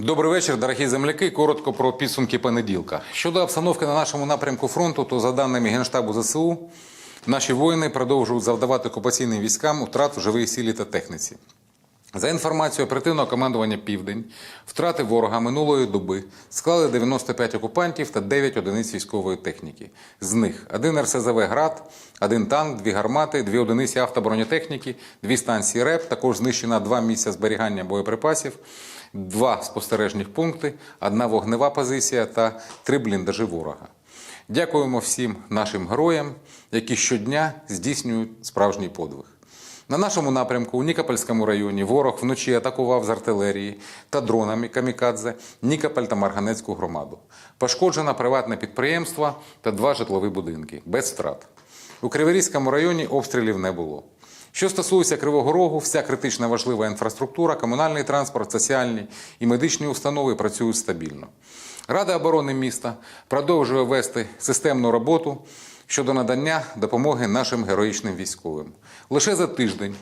Добрий вечір, дорогі земляки. Коротко про підсумки понеділка. Щодо обстановки на нашому напрямку фронту, то за даними Генштабу ЗСУ, наші воїни продовжують завдавати окупаційним військам утрат в живій силі та техніці. За інформацією оперативного командування Південь, втрати ворога минулої доби склали 95 окупантів та 9 одиниць військової техніки. З них один РСЗВ «Град», один танк, дві гармати, дві одиниці автобронетехніки, дві станції РЕП, також знищено два місця зберігання боєприпасів, два спостережних пункти, одна вогнева позиція та три бліндажі ворога. Дякуємо всім нашим героям, які щодня здійснюють справжній подвиг. На нашому напрямку у Нікопольському районі ворог вночі атакував з артилерії та дронами камікадзе Нікополь та Марганецьку громаду. Пошкоджено приватне підприємство та два житлові будинки без втрат. У Криворізькому районі обстрілів не було. Що стосується Кривого Рогу, вся критично важлива інфраструктура, комунальний транспорт, соціальні і медичні установи працюють стабільно. Рада оборони міста продовжує вести системну роботу щодо надання допомоги нашим героїчним військовим. Лише за тиждень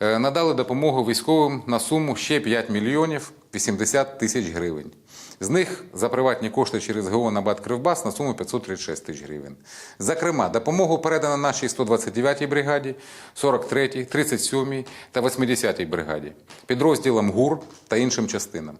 е, надали допомогу військовим на суму ще 5 мільйонів 80 тисяч гривень. З них за приватні кошти через ГО «Набат Кривбас» на суму 536 тисяч гривень. Зокрема, допомогу передано нашій 129-й бригаді, 43-й, 37-й та 80-й бригаді, підрозділам ГУР та іншим частинам.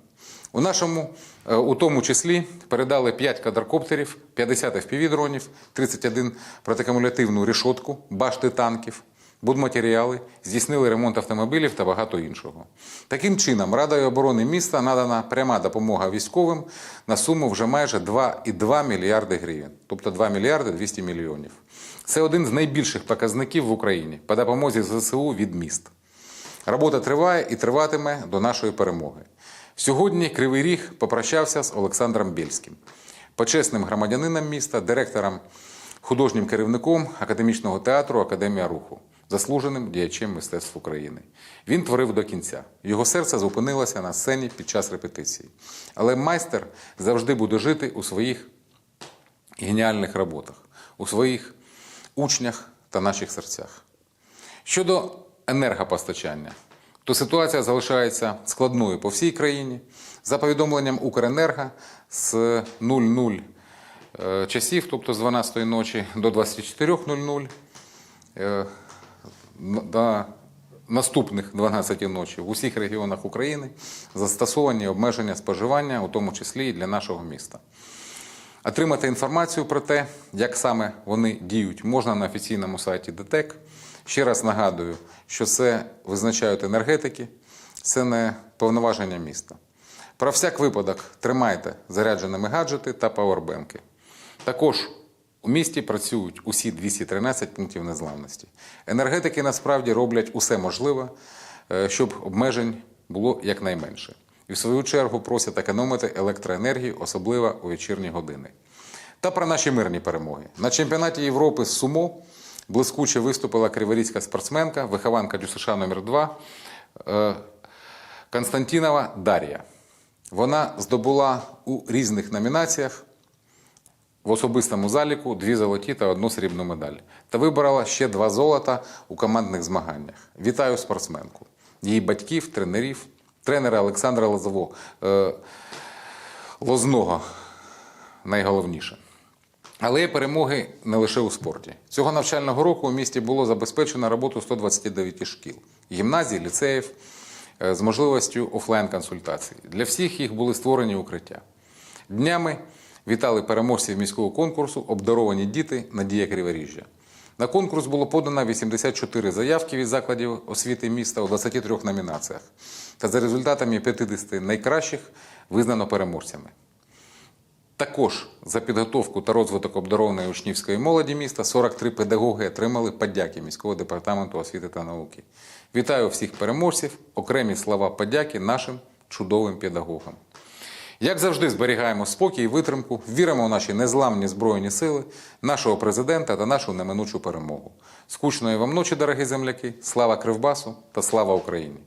У нашому, е, у тому числі, передали 5 квадрокоптерів, 50 FPV-дронів, 31 протикумулятивну решотку, башти танків, будматеріали, здійснили ремонт автомобілів та багато іншого. Таким чином, Радою оборони міста надана пряма допомога військовим на суму вже майже 2,2 мільярди гривень, тобто 2 мільярди 200 мільйонів. Це один з найбільших показників в Україні по допомозі ЗСУ від міст. Робота триває і триватиме до нашої перемоги. Сьогодні Кривий Ріг попрощався з Олександром Бєльським, почесним громадянином міста, директором, художнім керівником академічного театру Академія Руху, заслуженим діячем мистецтв України. Він творив до кінця. Його серце зупинилося на сцені під час репетиції. Але майстер завжди буде жити у своїх геніальних роботах, у своїх учнях та наших серцях. Щодо енергопостачання, то ситуація залишається складною по всій країні. За повідомленням Укренерго з 00 е, часів, тобто з 12 ночі до 24.00, е, на наступних 12 ночі в усіх регіонах України застосовані обмеження споживання, у тому числі і для нашого міста. Отримати інформацію про те, як саме вони діють, можна на офіційному сайті ДТЕК. Ще раз нагадую, що це визначають енергетики, це не повноваження міста. Про всяк випадок тримайте зарядженими гаджети та павербенки. Також у місті працюють усі 213 пунктів незламності. Енергетики насправді роблять усе можливе, е, щоб обмежень було якнайменше. І в свою чергу просять економити електроенергію, особливо у вечірні години. Та про наші мирні перемоги. На чемпіонаті Європи з Сумо блискуче виступила криворізька спортсменка, вихованка ДЮСШ номер 2 е, Константінова Дар'я. Вона здобула у різних номінаціях в особистому заліку дві золоті та одну срібну медаль. Та вибрала ще два золота у командних змаганнях. Вітаю спортсменку, її батьків, тренерів, тренера Олександра Лозово, е, Лозного найголовніше. Але є перемоги не лише у спорті. Цього навчального року у місті було забезпечено роботу 129 шкіл, гімназій, ліцеїв е, з можливістю офлайн-консультацій. Для всіх їх були створені укриття. Днями вітали переможців міського конкурсу Обдаровані діти Надія Криворіжжя. На конкурс було подано 84 заявки від закладів освіти міста у 23 номінаціях. Та за результатами 50 найкращих визнано переможцями. Також за підготовку та розвиток обдарованої учнівської молоді міста 43 педагоги отримали подяки міського департаменту освіти та науки. Вітаю всіх переможців, окремі слова подяки нашим чудовим педагогам. Як завжди, зберігаємо спокій і витримку, віримо в наші незламні збройні сили, нашого президента та нашу неминучу перемогу. Скучної вам ночі, дорогі земляки! Слава Кривбасу та слава Україні!